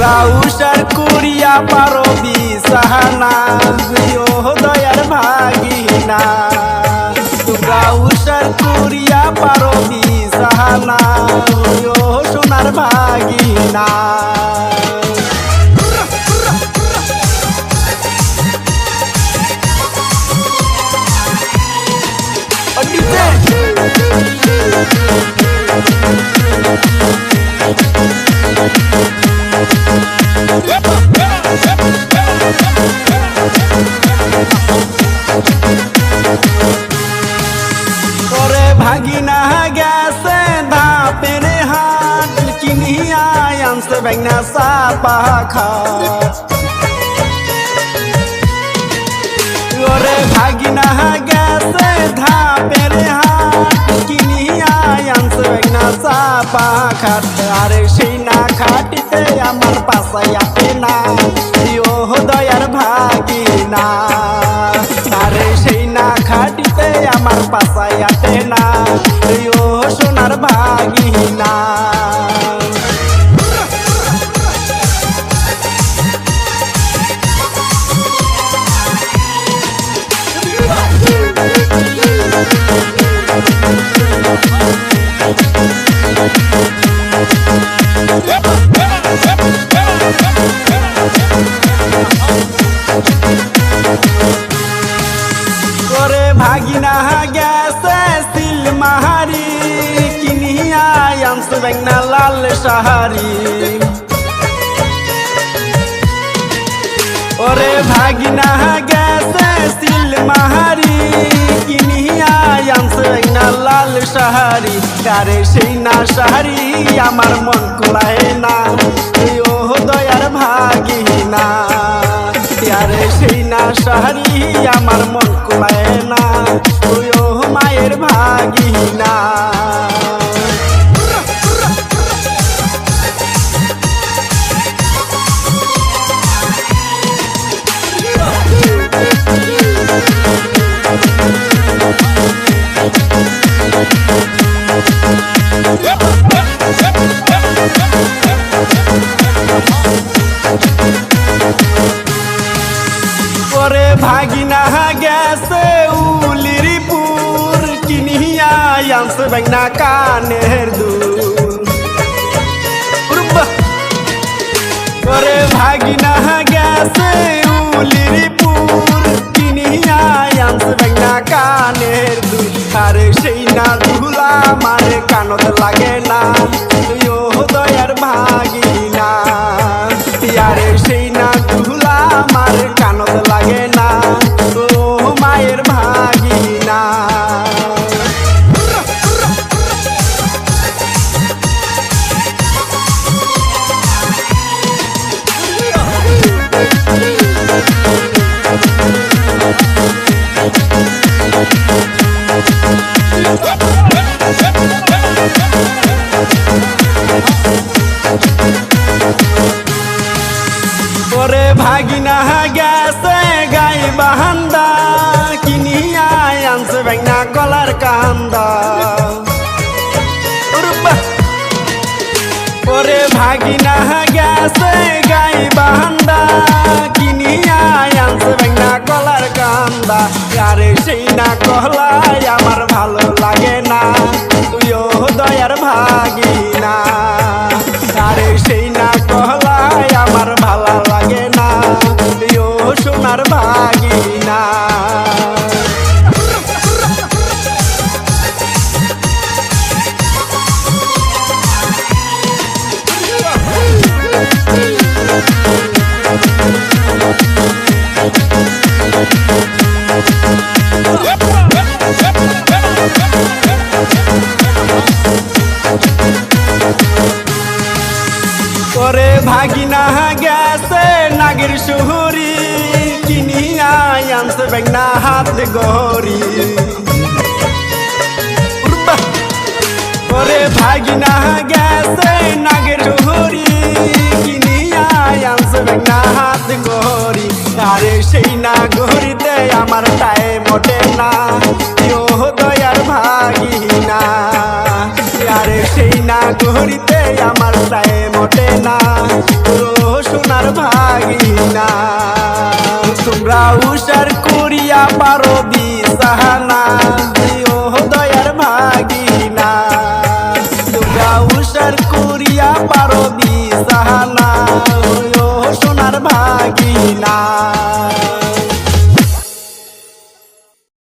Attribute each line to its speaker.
Speaker 1: রাউসার কুড়িয়া পারবি সাহানা। দয়ার ভাগিনা। আনছে বেগনা সাপা খাট ওরে ভাগিনা গেছে ধাপের হাট কিনিয়া আনছে বেগনা সাপা খাট আরে সেই না খাটিতে আমার পাশাই আপে না ও দয়ার ভাগিনা। করে ভাগিনা গেছে, সিল মাহারি, কিনিয়া লাল সাহারি। ওরে ভাগিনা গেছে, সিল মাহারি, কিনিয়া আনছে লাল সাহারি। কারে সেই না সাহারি, আমার মন কুলায় না। ও দয়ার ভাগিনা। না সাহারি আমার মন কুলায় না। তুইও মায়ের ভাগিনা। করে ভাগিনা গেছে উলিরিপুর কিনিয়া আনছে বেগনা কানের দুল। উরুব্বা। করে ভাগিনা গেছে উলিরিপুর কিনিয়া আনছে বেগনা কানের দুল। আরে সেই না ধুলা মারে, কানত লাগে না। ও দয়ার ভাগিনা। আরে সেই কান্দা। ওরে ভাগিনা গেছে গাই বান্দা। কিনিয়া আনছে কলার কান্দা। আরে সেই না কলাই আমার ভালো লাগে না। তুইও দয়ার ভাগিনা। করে ভাগিনা গেছে নাগের শহরি কিনিয়া আনছে বেগনা হাত উরবা। করে ভাগিনা গেছে নাগের শহরি কিনিয়া আনছে বেগনা হাত গহরি আরে সেই না গহরিতে আমার টাইম ওঠে না ও দয়ার ভাগিনা আরে সেই না গো আমার টাইম ও সোনার ভাগিনা। তোমরা উষার করিয়া পারো দি সাহানা ও দয়ার ভাগিনা। তোমরা উষার করিয়া পারো দি সাহানা